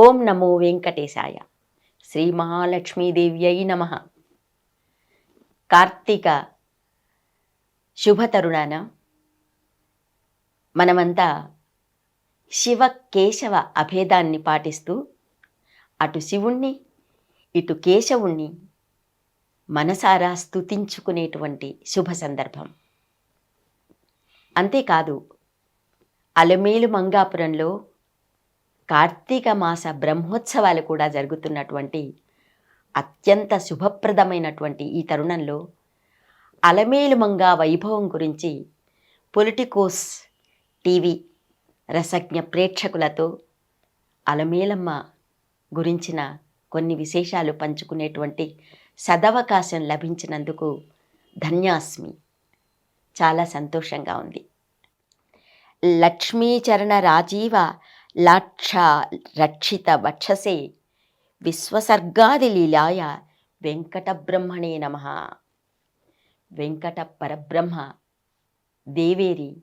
ఓం నమో వెంకటేశాయ. శ్రీ మహాలక్ష్మీదేవ్యై నమ. కార్తీక శుభతరుణాన మనమంతా శివ కేశవ అభేదాన్ని పాటిస్తూ అటు శివుణ్ణి ఇటు కేశవుణ్ణి మనసారా స్తుతించుకునేటువంటి శుభ సందర్భం. అంతేకాదు అలమేలు మంగాపురంలో కార్తీక మాస బ్రహ్మోత్సవాలు కూడా జరుగుతున్నటువంటి అత్యంత శుభప్రదమైనటువంటి ఈ తరుణంలో అలమేలుమంగా వైభవం గురించి పొలిటికోస్ టీవీ రసజ్ఞ ప్రేక్షకులతో అలమేలమ్మ గురించిన కొన్ని విశేషాలు పంచుకునేటువంటి సదవకాశం లభించినందుకు ధన్యాస్మి. చాలా సంతోషంగా ఉంది. లక్ష్మీచరణ రాజీవ లాక్ష రక్షిత వక్షసే విశ్వసర్గాది లీలాయ వెంకటబ్రహ్మణే నమ. వెంకట పరబ్రహ్మ దేవేరి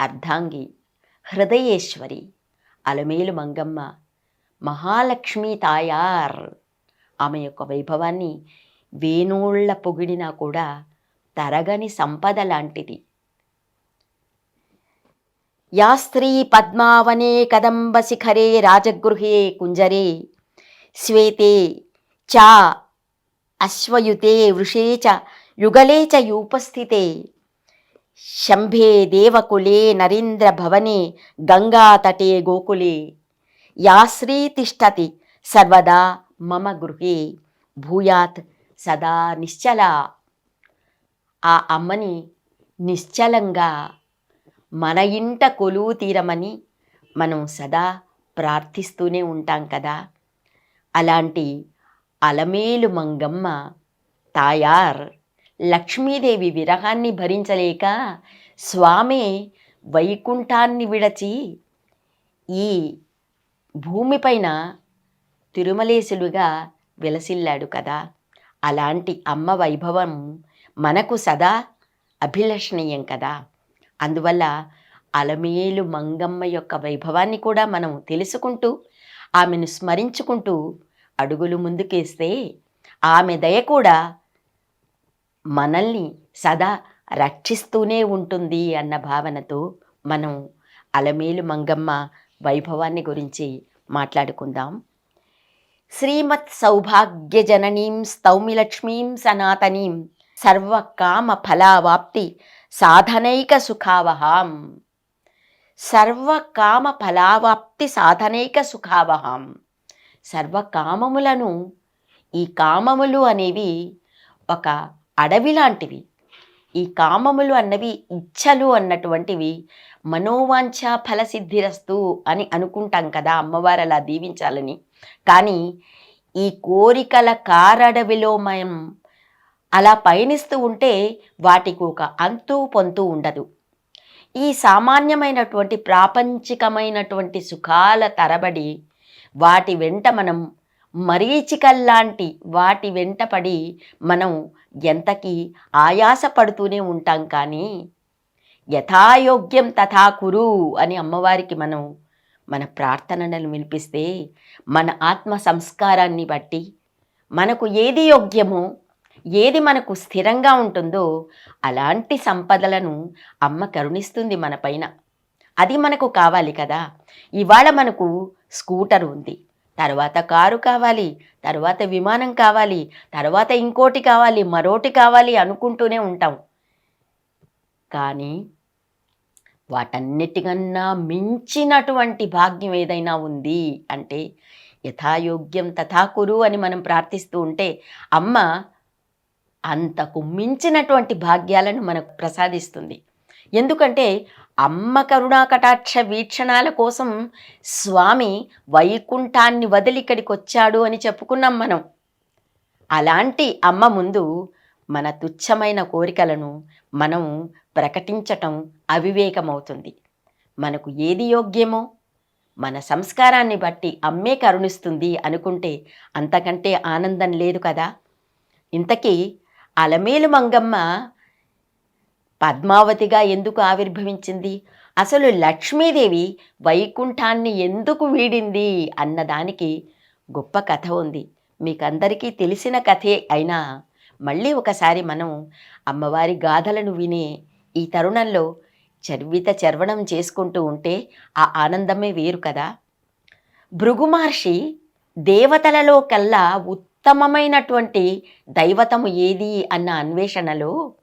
అర్ధాంగి హృదయేశ్వరి అలమేలు మంగమ్మ మహాలక్ష్మీ తాయార్ ఆమె యొక్క వైభవాన్ని వేణోళ్ళ పొగిడినా కూడా తరగని సంపద లాంటిది. యాస్త్రీ పద్మావనే కదంబ శిఖరే రాజగృహే కుంజరే. శ్వేతే చా అశ్వయుతే వృషే చ యుగలే చ యూపస్థితే. శంభే దేవకులే నరేంద్ర భవనే గంగాతటే గోకులే. యాశ్రీ తిష్టతి సర్వదా మమ గృహే. భూయాత్ సదా నిశ్చల. ఆ అమ్మని నిశ్చలంగా మన ఇంట కొలువు తీరమని మనం సదా ప్రార్థిస్తూనే ఉంటాం కదా. అలాంటి అలమేలు మంగమ్మ తాయార్ లక్ష్మీదేవి విరహాన్ని భరించలేక స్వామి వైకుంఠాన్ని విడచి ఈ భూమిపైన తిరుమలేశులుగా విలసిల్లాడు కదా. అలాంటి అమ్మ వైభవం మనకు సదా అభిలషణీయం కదా. అందువల్ల అలమేలు మంగమ్మ యొక్క వైభవాన్ని కూడా మనం తెలుసుకుంటూ ఆమెను స్మరించుకుంటూ అడుగులు ముందుకేస్తే ఆమె దయ కూడా మనల్ని సదా రక్షిస్తూనే ఉంటుంది అన్న భావనతో మనం అలమేలు మంగమ్మ వైభవాన్ని గురించి మాట్లాడుకుందాం. శ్రీమత్ సౌభాగ్య జననీం సనాతనీం సర్వకామ ఫలావాప్తి సాధనైక సుఖావహాం సర్వకామ ఫలావాప్తి సాధనైక సుఖావహాం సర్వకామములను ఈ కామములు అనేవి ఒక అడవి లాంటివి. ఈ కామములు అన్నవి ఇచ్చలు అన్నటువంటివి మనోవాంఛ ఫలసిద్ధిరస్తు అని అనుకుంటాం కదా అమ్మవారు అలా దీవించాలని. కానీ ఈ కోరికల కారడవిలో మనం అలా పయనిస్తూ ఉంటే వాటికి ఒక అంతు పొంతు ఉండదు. ఈ సామాన్యమైనటువంటి ప్రాపంచికమైనటువంటి సుఖాల తరబడి వాటి వెంట మనం మరీచికల్లాంటి వాటి వెంట పడి మనం ఎంతకీ ఆయాస పడుతూనే ఉంటాం కానీ యథాయోగ్యం తథా కురు అని అమ్మవారికి మనం మన ప్రార్థనలను వినిపిస్తే మన ఆత్మ సంస్కారాన్ని బట్టి మనకు ఏది యోగ్యమో ఏది మనకు స్థిరంగా ఉంటుందో అలాంటి సంపదలను అమ్మ కరుణిస్తుంది మన పైన. అది మనకు కావాలి కదా. ఇవాళ మనకు స్కూటర్ ఉంది. తర్వాత కారు కావాలి తర్వాత విమానం కావాలి తర్వాత ఇంకోటి కావాలి మరోటి కావాలి అనుకుంటూనే ఉంటాం. కానీ వాటన్నిటికన్నా మించినటువంటి భాగ్యం ఏదైనా ఉంది అంటే యథాయోగ్యం తథాకురు అని మనం ప్రార్థిస్తూ ఉంటే అమ్మ అంతకు మించినటువంటి భాగ్యాలను మనకు ప్రసాదిస్తుంది. ఎందుకంటే అమ్మ కరుణాకటాక్ష వీక్షణాల కోసం స్వామి వైకుంఠాన్ని వదిలి ఇక్కడికి వచ్చాడు అని చెప్పుకున్నాం మనం. అలాంటి అమ్మ ముందు మన తుచ్చమైన కోరికలను మనం ప్రకటించటం అవివేకమవుతుంది. మనకు ఏది యోగ్యమో మన సంస్కారాన్ని బట్టి అమ్మే కరుణిస్తుంది అనుకుంటే అంతకంటే ఆనందం లేదు కదా. ఇంతకీ అలమేలు మంగమ్మ పద్మావతిగా ఎందుకు ఆవిర్భవించింది? అసలు లక్ష్మీదేవి వైకుంఠాన్ని ఎందుకు వీడింది అన్నదానికి గొప్ప కథ ఉంది. మీకందరికీ తెలిసిన కథే అయినా మళ్ళీ ఒకసారి మనం అమ్మవారి గాథలను వినే ఈ తరుణంలో చర్విత చర్వణం చేసుకుంటూ ఉంటే ఆ ఆనందమే వేరు కదా. భృగు మహర్షి దేవతలలో కల్లా ఉత్తమమైనటువంటి దైవతము ఏది అన్న అన్వేషణలో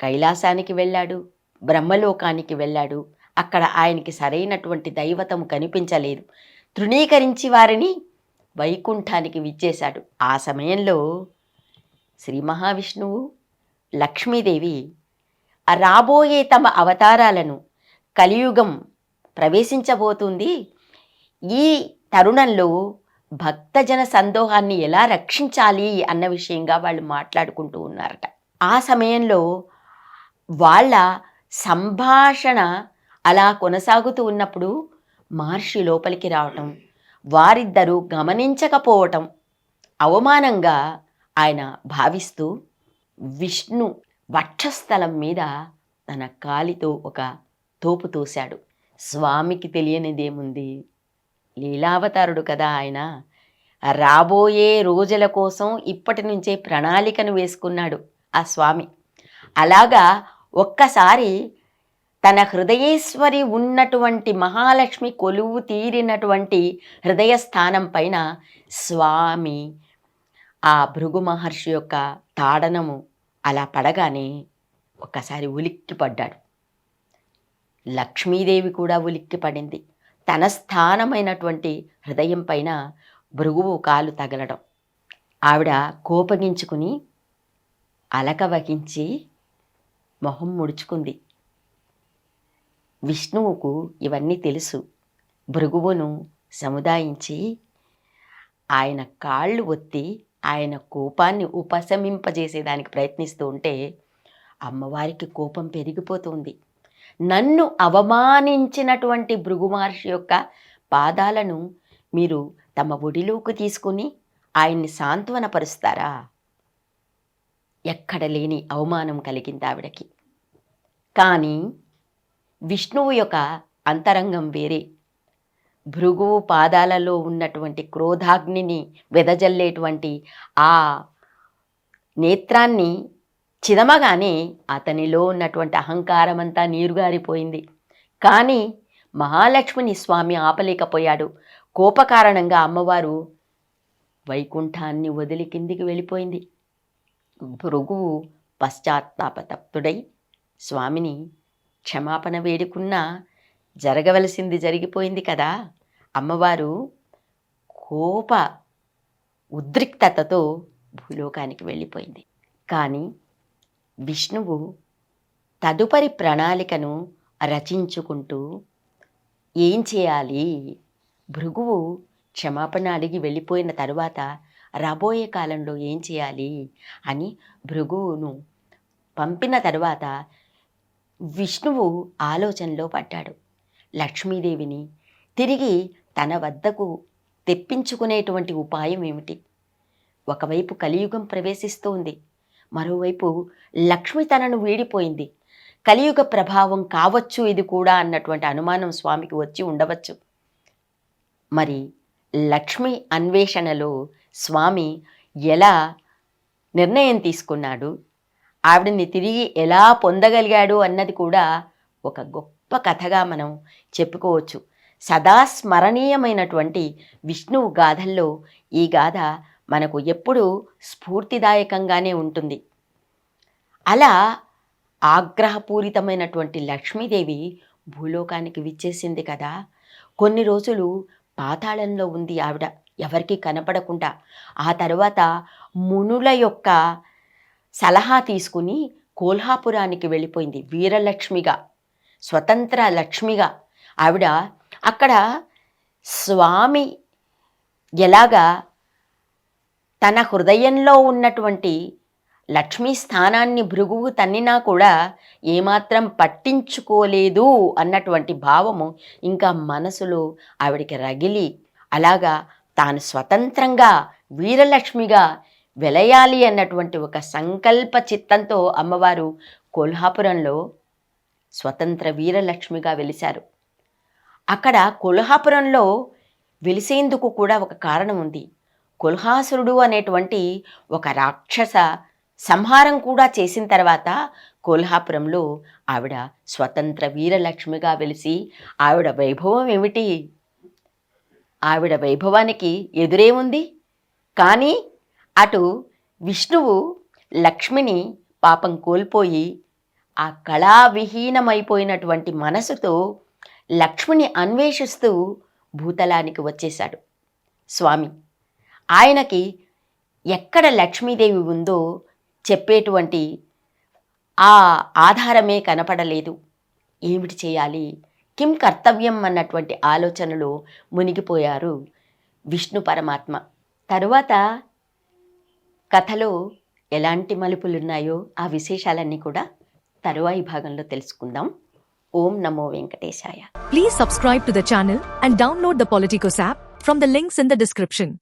కైలాసానికి వెళ్ళాడు బ్రహ్మలోకానికి వెళ్ళాడు. అక్కడ ఆయనకి సరైనటువంటి దైవతము కనిపించలేదు. తృణీకరించి వారిని వైకుంఠానికి విచ్చేశాడు. ఆ సమయంలో శ్రీ మహావిష్ణువు లక్ష్మీదేవి రాబోయే తమ అవతారాలను కలియుగం ప్రవేశించబోతుంది. ఈ తరుణంలో భక్తజన సందోహాన్ని ఎలా రక్షించాలి అన్న విషయంగా వాళ్ళు మాట్లాడుకుంటూ ఉన్నారట. ఆ సమయంలో వాళ్ళ సంభాషణ అలా కొనసాగుతూ ఉన్నప్పుడు మహర్షి లోపలికి రావటం వారిద్దరూ గమనించకపోవటం అవమానంగా ఆయన భావిస్తూ విష్ణు వక్షస్థలం మీద తన కాలితో ఒక తోపు తోశాడు. స్వామికి తెలియనిదేముంది? లీలావతారుడు కదా ఆయన. రాబోయే రోజుల కోసం ఇప్పటి నుంచే ప్రణాళికను వేసుకున్నాడు ఆ స్వామి. అలాగా ఒక్కసారి తన హృదయేశ్వరి ఉన్నటువంటి మహాలక్ష్మి కొలువు తీరినటువంటి హృదయ స్థానం పైన స్వామి ఆ భృగు మహర్షి యొక్క తాడనము అలా పడగానే ఒక్కసారి ఉలిక్కిపడ్డాడు. లక్ష్మీదేవి కూడా ఉలిక్కి పడింది తన స్థానమైనటువంటి హృదయం పైన భృగువు కాలు తగలడం. ఆవిడ కోపగించుకుని అలక వహించి మొహం ముడుచుకుంది. విష్ణువుకు ఇవన్నీ తెలుసు. భృగువును సముదాయించి ఆయన కాళ్ళు ఒత్తి ఆయన కోపాన్ని ఉపశమింపజేసేదానికి ప్రయత్నిస్తూ ఉంటే అమ్మవారికి కోపం పెరిగిపోతుంది నన్ను అవమానించినటువంటి భృగు మహర్షి యొక్క పాదాలను మీరు తమ ఒడిలోకి తీసుకుని ఆయన్ని సాంత్వనపరుస్తారా? ఎక్కడ లేని అవమానం కలిగింది ఆవిడకి. కానీ విష్ణువు యొక్క అంతరంగం వేరే. భృగువు పాదాలలో ఉన్నటువంటి క్రోధాగ్నిని వెదజల్లేటువంటి ఆ నేత్రాన్ని చిదమగానే అతనిలో ఉన్నటువంటి అహంకారం అంతా నీరుగారిపోయింది. కానీ మహాలక్ష్మిని స్వామి ఆపలేకపోయాడు. కోపకారణంగా అమ్మవారు వైకుంఠాన్ని వదిలి కిందికి వెళ్ళిపోయింది. భృగువు పశ్చాత్తాపతప్తుడై స్వామిని క్షమాపణ వేడుకున్నా జరగవలసింది జరిగిపోయింది కదా. అమ్మవారు కోప ఉద్రిక్తతతో భూలోకానికి వెళ్ళిపోయింది. కానీ విష్ణువు తదుపరి ప్రణాళికను రచించుకుంటూ ఏం చేయాలి? భృగువు క్షమాపణ అడిగి వెళ్ళిపోయిన తరువాత రాబోయే కాలంలో ఏం చేయాలి? అని భృగువును పంపిన తరువాత విష్ణువు ఆలోచనలో పడ్డాడు. లక్ష్మీదేవిని తిరిగి తన వద్దకు తెప్పించుకునేటువంటి ఉపాయం ఏమిటి? ఒకవైపు కలియుగం ప్రవేశిస్తోంది. మరోవైపు లక్ష్మి తనను వీడిపోయింది. కలియుగ ప్రభావం కావచ్చు ఇది కూడా అన్నటువంటి అనుమానం స్వామికి వచ్చి ఉండవచ్చు. మరి లక్ష్మి అన్వేషణలో స్వామి ఎలా నిర్ణయం తీసుకున్నాడు? ఆవిడని తిరిగి ఎలా పొందగలిగాడు అన్నది కూడా ఒక గొప్ప కథగా మనం చెప్పుకోవచ్చు. సదా స్మరణీయమైనటువంటి విష్ణువు గాథల్లో ఈ గాథ మనకు ఎప్పుడూ స్ఫూర్తిదాయకంగానే ఉంటుంది. అలా ఆగ్రహపూరితమైనటువంటి లక్ష్మీదేవి భూలోకానికి విచ్చేసింది కదా. కొన్ని రోజులు పాతాళంలో ఉంది ఆవిడ. ఎవరికీ కనపడకుండా ఆ తర్వాత మునుల యొక్క సలహా తీసుకుని కోల్హాపురానికి వెళ్ళిపోయింది. వీరలక్ష్మిగా స్వతంత్ర లక్ష్మిగా ఆవిడ. అక్కడ స్వామి ఎలాగా తన హృదయంలో ఉన్నటువంటి లక్ష్మీ స్థానాన్ని భృగువు తన్నినా కూడా ఏమాత్రం పట్టించుకోలేదు అన్నటువంటి భావము ఇంకా మనసులో ఆవిడికి రగిలి అలాగా తాను స్వతంత్రంగా వీరలక్ష్మిగా వెలయాలి అన్నటువంటి ఒక సంకల్ప చిత్తంతో అమ్మవారు కొల్హాపురంలో స్వతంత్ర వీరలక్ష్మిగా వెలిశారు. అక్కడ కొల్హాపురంలో వెలిసేందుకు కూడా ఒక కారణం ఉంది. కొల్హాసురుడు అనేటువంటి ఒక రాక్షస సంహారం కూడా చేసిన తర్వాత కోల్హాపురంలో ఆవిడ స్వతంత్ర వీరలక్ష్మిగా వెలిసి ఆవిడ వైభవం ఏమిటి? ఆవిడ వైభవానికి ఎదురేముంది కానీ అటు విష్ణువు లక్ష్మిని పాపం కోల్పోయి ఆ కళావిహీనమైపోయినటువంటి మనసుతో లక్ష్మిని అన్వేషిస్తూ భూతలానికి వచ్చేశాడు. స్వామి ఆయనకి ఎక్కడ లక్ష్మీదేవి ఉందో చెప్పేటువంటి ఆ ఆధారమే కనపడలేదు. ఏమిటి చేయాలి? కిం కర్తవ్యం అన్నటువంటి ఆలోచనలో మునిగిపోయారు విష్ణు పరమాత్మ. తరువాత కథలో ఎలాంటి మలుపులున్నాయో ఆ విశేషాలన్నీ కూడా తరువాయి భాగంలో తెలుసుకుందాం. ఓం నమో వెంకటేశాయ. Please subscribe to the channel and download the Politicos app from the links in the description